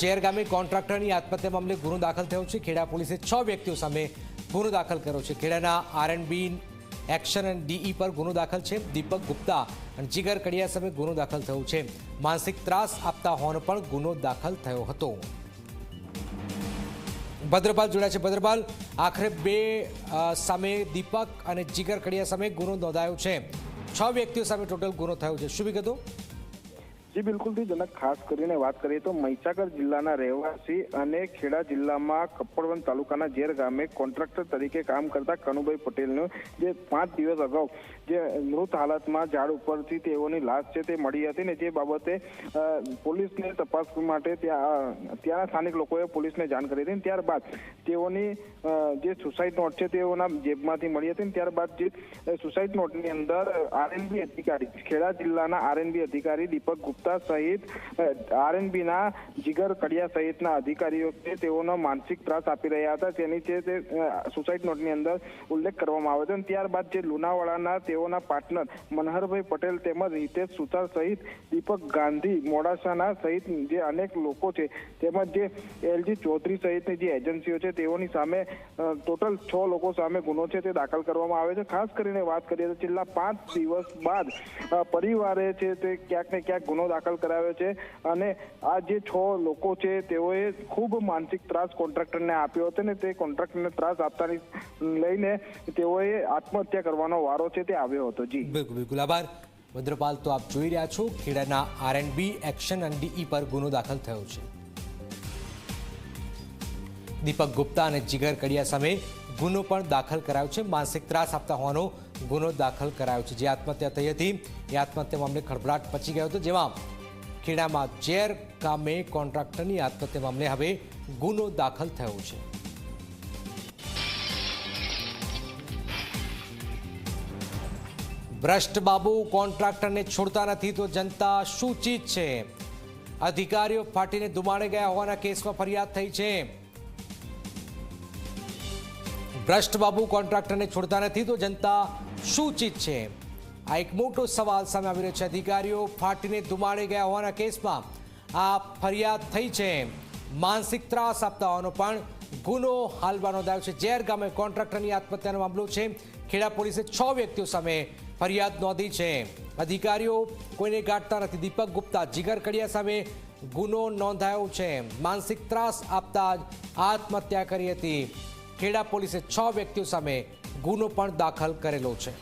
ઝેર ગામે કોન્ટ્રાક્ટરની આત્મહત્યા મામલે ગુનો દાખલ થયો છે. ખેડા પોલીસે છ વ્યક્તિઓ સામે ગુનો દાખલ કર્યો છે. ખેડાના આરએનબી એક્શન એન્ડ ડીઈ પર ગુનો દાખલ છે. દીપક ગુપ્તા અને જીગર કડિયા સામે ગુનો દાખલ થયો છે. માનસિક ત્રાસ આપતા હોવાનો પણ ગુનો દાખલ થયો હતો. ભદ્રપાલ જોડાયા છે. ભદ્રપાલ, આખરે બે સામે દીપક અને જીગર કડિયા સામે ગુનો નોંધાયો છે. છ વ્યક્તિઓ સામે ટોટલ ગુનો થયો છે. શું વિગતો? જી બિલકુલથી જનક. ખાસ કરીને વાત કરીએ તો મહીસાગર જિલ્લાના રહેવાસી અને ખેડા જિલ્લામાં કપડવંત તાલુકાના ઝેર ગામે કોન્ટ્રાક્ટર તરીકે કામ કરતા કનુભાઈ પટેલનું જે પાંચ દિવસ અગાઉ જે મૃત હાલતમાં ઝાડ ઉપરથી તેઓની લાશ છે તે મળી હતી ને જે બાબતે પોલીસને તપાસ માટે ત્યાં ત્યાંના સ્થાનિક લોકોએ પોલીસને જાણ કરી હતી ત્યારબાદ તેઓની જે સુસાઇડ નોટ છે તેઓના જેબમાંથી મળી હતી ને ત્યારબાદ જે સુસાઇડ નોટની અંદર આરએનબી અધિકારી, ખેડા જિલ્લાના આરએનબી અધિકારી દીપક ગુપ્તા સહિત આરએનબીના જીગર કડિયા સહિતના અધિકારીઓ છે, તેઓનો માનસિક ત્રાસ આપી રહ્યા હતા. તેની છે તે સુસાઇડ નોટની અંદર ઉલ્લેખ કરવામાં આવ્યો છે. અને ત્યારબાદ જે લુણાવાડાના તેઓના પાર્ટનર મનહરભાઈ પટેલ તેમજ હિતેશ સુતાર સહિત દીપક ગાંધી મોડાસાના સહિત જે અનેક લોકો છે, તેમજ જે એલજી ચૌધરી સહિતની જે એજન્સીઓ છે, તેઓની સામે ટોટલ છ લોકો સામે ગુનો છે તે દાખલ કરવામાં આવે છે. ખાસ કરીને વાત કરીએ તો છેલ્લા પાંચ દિવસ બાદ પરિવારે છે તે ક્યાંક ને ક્યાંક ગુનો દાખલ કરાવ્યો છે અને આ જે છ લોકો છે તેઓએ ખૂબ માનસિક ત્રાસ કોન્ટ્રાક્ટરને આપ્યો હતો ને તે કોન્ટ્રાક્ટરને ત્રાસ આપતાની લઈને તેઓએ આત્મહત્યા કરવાનો વારો છે તે આવ્યો હતો. જી. બિલકુલ બિલકુલ. આભાર. ભદ્રપાલ, તો આપ જોઈ રહ્યા છો ખેડાના આર એન્ડ બી એક્શન અને ડીઈ પર ગુનો દાખલ થયો છે. દીપક ગુપ્તા અને જીગર કડિયા સામે ગુનો પણ દાખલ કરાયો છે. માનસિક ત્રાસ આપતા હોવાનો ગુનો દાખલ કરાયો છે. જે આત્મહત્યા થઈ હતી. એ આત્મહત્યા મામલે ખળભળાટ પચી ગયો હતો. જેમાં ખેડામાં ઝેર કામે કોન્ટ્રાક્ટરની આત્મહત્યા મામલે હવે ગુનો દાખલ થયો છે. ભ્રષ્ટ બાબુ કોન્ટ્રાક્ટરને છોડતા નથી તો જનતા શું ચીજ છે. અધિકારીઓ ફાટીને ધુમાડે ગયા હોવાના કેસમાં ફરિયાદ થઈ છે. ભ્રષ્ટ બાબુ કોન્ટ્રાક્ટરને છોડતા નથી તો જનતા ચીજ છે. આ એક મોટો સવાલ સામે આવી રહ્યો છે. અધિકારીઓ ફાટીને ધુમાડે ગયા હોવાના કેસમાં આ ફરિયાદ થઈ છે. માનસિક ત્રાસ આપતા હોવાનો પણ ગુનો હાલવા નોંધાયો છે. ઝેર ગામે કોન્ટ્રાક્ટરની આત્મહત્યાનો મામલો છે. ખેડા પોલીસે છ વ્યક્તિઓ સામે ફરિયાદ નોંધી છે. અધિકારીઓ કોઈને ગાંઠતા નથી. દીપક ગુપ્તા જીગર કડિયા સામે ગુનો નોંધાયો છે. માનસિક ત્રાસ આપતા જ આત્મહત્યા કરી હતી ખેડા પોલીસે છ વ્યક્તિઓ સામે ગુનો પણ દાખલ કરેલો છે.